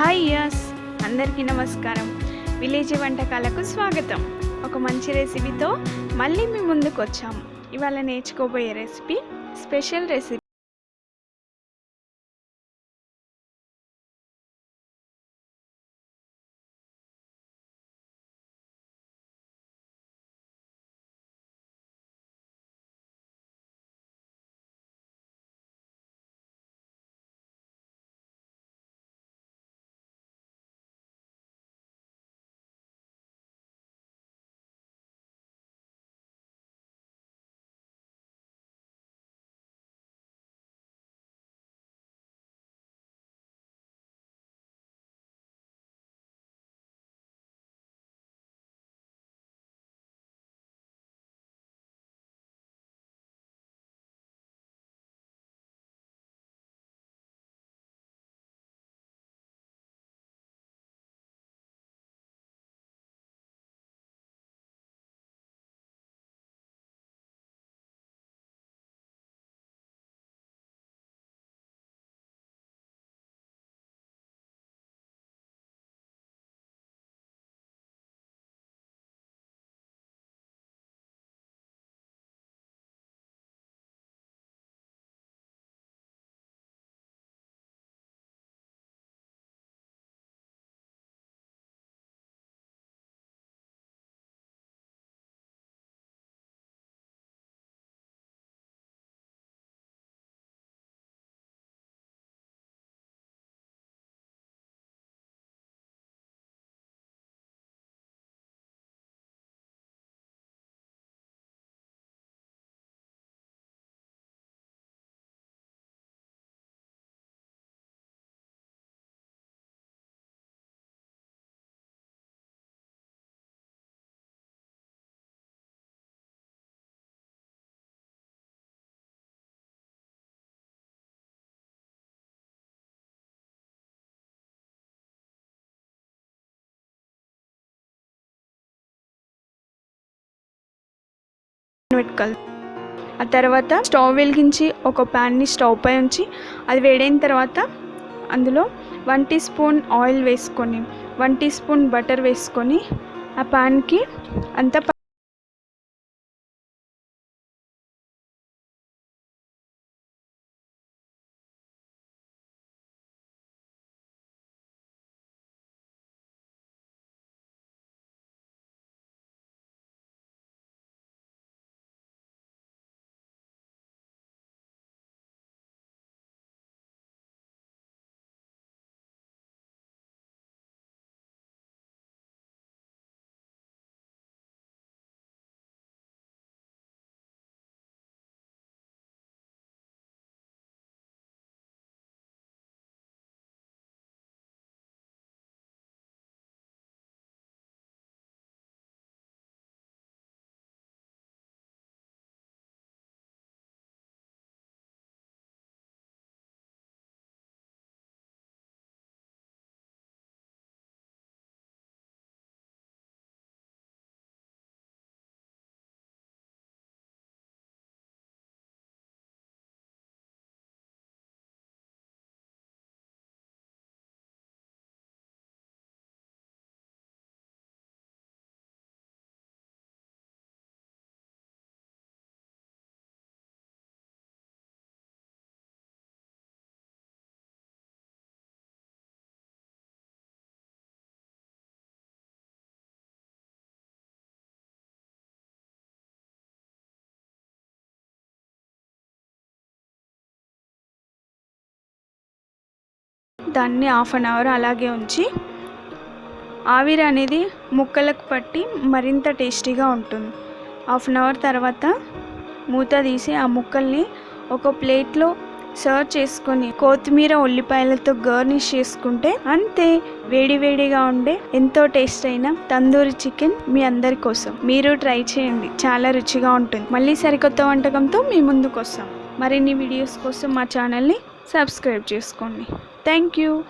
Hi yes అందరికీ నమస్కారం. Village వంటకాలకు స్వాగతం. ఒక మంచి రెసిపీతో మళ్ళీ మీ ముందుకు వచ్చాము ఇవాళ నేర్చుకోబోయే రెసిపీ స్పెషల్ రెసిపీ పెట్టుకోవాలి. ఆ తర్వాత స్టవ్ వెలిగించి ఒక ప్యాన్ని స్టవ్ పై ఉంచి అది వేడైన తర్వాత అందులో వన్ టీ స్పూన్ ఆయిల్ వేసుకొని వన్ టీ స్పూన్ బటర్ వేసుకొని ఆ ప్యాన్కి అంత దాన్ని హాఫ్ అన్ అవర్ అలాగే ఉంచి ఆవిరి అనేది ముక్కలకు పట్టి మరింత టేస్టీగా ఉంటుంది. హాఫ్ అన్ అవర్ తర్వాత మూత తీసి ఆ ముక్కల్ని ఒక ప్లేట్లో సర్వ్ చేసుకొని కొత్తిమీర ఉల్లిపాయలతో గార్నిష్ చేసుకుంటే అంతే వేడివేడిగా ఉండే ఎంతో టేస్ట్ అయిన తందూరి చికెన్ మీ అందరి కోసం. మీరు ట్రై చేయండి చాలా రుచిగా ఉంటుంది. మళ్ళీ సరికొత్త వంటకంతో మీ ముందుకు వస్తాం. మరిన్ని వీడియోస్ కోసం మా ఛానల్ని సబ్స్క్రైబ్ చేసుకోండి. Thank you.